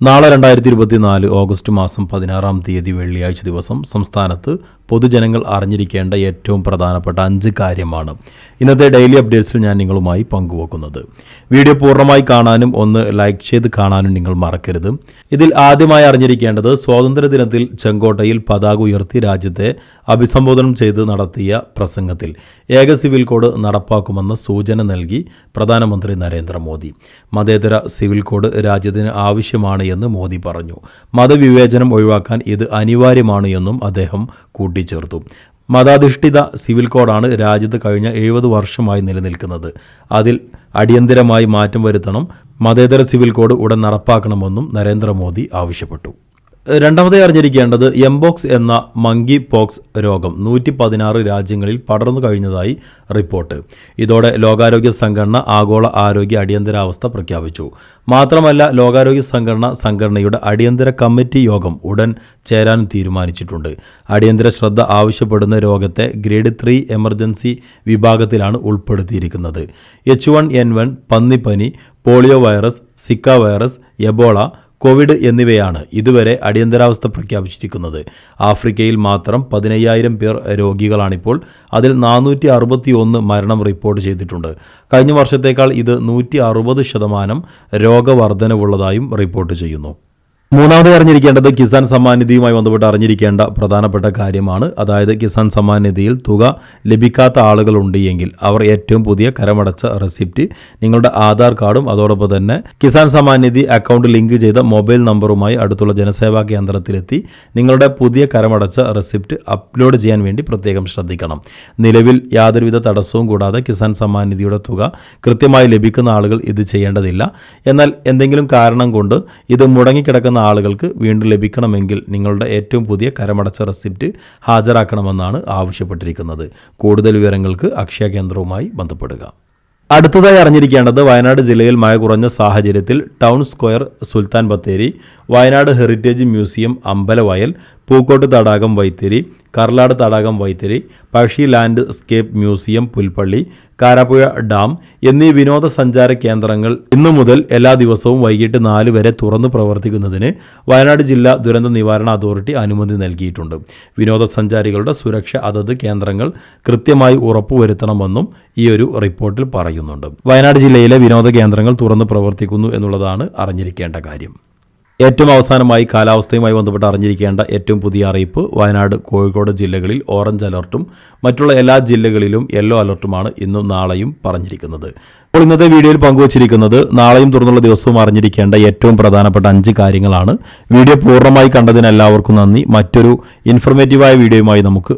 നാളെ രണ്ടായിരത്തി ഇരുപത്തിനാല് ഓഗസ്റ്റ് മാസം പതിനാറാം തീയതി വെള്ളിയാഴ്ച ദിവസം സംസ്ഥാനത്ത് പൊതുജനങ്ങൾ അറിഞ്ഞിരിക്കേണ്ട ഏറ്റവും പ്രധാനപ്പെട്ട അഞ്ച് കാര്യമാണ്. ഇന്നത്തെ ഡെയിലി അപ്ഡേറ്റ്സിൽ ഞാൻ നിങ്ങളുമായി പങ്കുവെക്കുന്നത്. വീഡിയോ പൂർണമായി കാണാനും ഒന്ന് ലൈക്ക് ചെയ്ത് കാണാനും നിങ്ങൾ മറക്കരുത്. ഇതിൽ ആദ്യമായി അറിഞ്ഞിരിക്കേണ്ടത് സ്വാതന്ത്ര്യ ദിനത്തിൽ ചെങ്കോട്ടയിൽ പതാക ഉയർത്തി രാജ്യത്തെ അഭിസംബോധനം ചെയ്ത് നടത്തിയ പ്രസംഗത്തിൽ ഏക സിവിൽ കോഡ് നടപ്പാക്കുമെന്ന സൂചന നൽകി പ്രധാനമന്ത്രി നരേന്ദ്രമോദി. മതേതര സിവിൽ കോഡ് രാജ്യത്തിന് ആവശ്യമാണ് എന്ന് മോദി പറഞ്ഞു. മതവിവേചനം ഒഴിവാക്കാൻ ഇത് അനിവാര്യമാണ് എന്നും അദ്ദേഹം കൂട്ടിച്ചേർത്തു. മതാധിഷ്ഠിത സിവിൽ കോഡാണ് രാജ്യത്ത് കഴിഞ്ഞ എഴുപത് വർഷമായി നിലനിൽക്കുന്നത്. അതിൽ അടിയന്തരമായി മാറ്റം വരുത്തണം. മതേതര സിവിൽ കോഡ് ഉടൻ നടപ്പാക്കണമെന്നും നരേന്ദ്രമോദി ആവശ്യപ്പെട്ടു. രണ്ടാമതായി അറിഞ്ഞിരിക്കേണ്ടത് എംബോക്സ് എന്ന മങ്കി പോക്സ് രോഗം. നൂറ്റി പതിനാറ് രാജ്യങ്ങളിൽ പടർന്നു കഴിഞ്ഞതായി റിപ്പോർട്ട്. ഇതോടെ ലോകാരോഗ്യ സംഘടന ആഗോള ആരോഗ്യ അടിയന്തരാവസ്ഥ പ്രഖ്യാപിച്ചു. മാത്രമല്ല ലോകാരോഗ്യ സംഘടന സംഘടനയുടെ അടിയന്തര കമ്മിറ്റി യോഗം ഉടൻ ചേരാൻ തീരുമാനിച്ചിട്ടുണ്ട്. അടിയന്തര ശ്രദ്ധ ആവശ്യപ്പെടുന്ന രോഗത്തെ ഗ്രേഡ് ത്രീ എമർജൻസി വിഭാഗത്തിലാണ് ഉൾപ്പെടുത്തിയിരിക്കുന്നത്. H one N one പന്നിപ്പനി polio virus Zika virus Ebola Covid എന്നിവയാണ് ഇതുവരെ അടിയന്തരാവസ്ഥ പ്രഖ്യാപിച്ചിരിക്കുന്നത്. ആഫ്രിക്കയിൽ മാത്രം പതിനയ്യായിരം പേർ രോഗികളാണിപ്പോൾ. അതിൽ നാനൂറ്റി അറുപത്തി ഒന്ന് മരണം റിപ്പോർട്ട് ചെയ്തിട്ടുണ്ട്. കഴിഞ്ഞ വർഷത്തേക്കാൾ ഇത് നൂറ്റി അറുപത് ശതമാനം രോഗവർധനവുള്ളതായും റിപ്പോർട്ട് ചെയ്യുന്നു. മൂന്നാമത് അറിഞ്ഞിരിക്കേണ്ടത് കിസാൻ സമ്മാൻ നിധിയുമായി ബന്ധപ്പെട്ട് അറിഞ്ഞിരിക്കേണ്ട പ്രധാനപ്പെട്ട കാര്യമാണ്. അതായത് കിസാൻ സമ്മാൻ നിധിയിൽ തുക ലഭിക്കാത്ത ആളുകളുണ്ട് എങ്കിൽ അവർ ഏറ്റവും പുതിയ കരമടച്ച റെസിപ്റ്റ് നിങ്ങളുടെ ആധാർ കാർഡും അതോടൊപ്പം തന്നെ കിസാൻ സമ്മാൻ നിധി അക്കൗണ്ട് ലിങ്ക് ചെയ്ത മൊബൈൽ നമ്പറുമായി അടുത്തുള്ള ജനസേവാ കേന്ദ്രത്തിലെത്തി നിങ്ങളുടെ പുതിയ കരമടച്ച റെസിപ്റ്റ് അപ്ലോഡ് ചെയ്യാൻ വേണ്ടി പ്രത്യേകം ശ്രദ്ധിക്കണം. നിലവിൽ യാതൊരുവിധ തടസ്സവും കൂടാതെ കിസാൻ സമ്മാൻ നിധിയുടെ തുക കൃത്യമായി ലഭിക്കുന്ന ആളുകൾ ഇത് ചെയ്യേണ്ടതില്ല. എന്നാൽ എന്തെങ്കിലും കാരണം കൊണ്ട് ഇത് മുടങ്ങിക്കിടക്കുന്ന ആളുകൾക്ക് വീണ്ടും ലഭിക്കണമെങ്കിൽ നിങ്ങളുടെ ഏറ്റവും പുതിയ കരമടച്ച റെസിപ്റ്റ് ഹാജരാക്കണമെന്നാണ് ആവശ്യപ്പെട്ടിരിക്കുന്നത്. കൂടുതൽ വിവരങ്ങൾക്ക് അക്ഷയ കേന്ദ്രവുമായി ബന്ധപ്പെടുക. അടുത്തതായി അറിഞ്ഞിരിക്കേണ്ടത് വയനാട് ജില്ലയിൽ മഴ കുറഞ്ഞ സാഹചര്യത്തിൽ town square Sultan Bathery Wayanad heritage museum Ambalavayal Pookode തടാകം വൈത്തിരി കർലാട് തടാകം Vythiri Pazhassi landscape museum Pulpally Karapuzha dam എന്നീ വിനോദസഞ്ചാര കേന്ദ്രങ്ങൾ ഇന്നു മുതൽ എല്ലാ ദിവസവും വൈകിട്ട് നാല് വരെ തുറന്നു പ്രവർത്തിക്കുന്നതിന് വയനാട് ജില്ലാ ദുരന്ത നിവാരണ അതോറിറ്റി അനുമതി നൽകിയിട്ടുണ്ട്. വിനോദസഞ്ചാരികളുടെ സുരക്ഷ അതത് കേന്ദ്രങ്ങൾ കൃത്യമായി ഉറപ്പുവരുത്തണമെന്നും ഈ ഒരു റിപ്പോർട്ടിൽ പറയുന്നുണ്ട്. വയനാട് ജില്ലയിലെ വിനോദ കേന്ദ്രങ്ങൾ തുറന്നു പ്രവർത്തിക്കുന്നു എന്നുള്ളതാണ് അറിഞ്ഞിരിക്കേണ്ട കാര്യം. ഏറ്റവും അവസാനമായി കാലാവസ്ഥയുമായി ബന്ധപ്പെട്ട് അറിഞ്ഞിരിക്കേണ്ട ഏറ്റവും പുതിയ അറിയിപ്പ് വയനാട് കോഴിക്കോട് ജില്ലകളിൽ ഓറഞ്ച് അലർട്ടും മറ്റുള്ള എല്ലാ ജില്ലകളിലും യെല്ലോ അലർട്ടുമാണ് ഇന്നും നാളെയും പറഞ്ഞിരിക്കുന്നത്. അപ്പോൾ ഇന്നത്തെ വീഡിയോയിൽ പങ്കുവച്ചിരിക്കുന്നത് നാളെയും തുറന്നുള്ള ദിവസവും അറിഞ്ഞിരിക്കേണ്ട ഏറ്റവും പ്രധാനപ്പെട്ട അഞ്ച് കാര്യങ്ങളാണ്. വീഡിയോ പൂർണമായി കണ്ടതിന് എല്ലാവർക്കും നന്ദി. മറ്റൊരു ഇൻഫർമേറ്റീവായ വീഡിയോയുമായി നമുക്ക്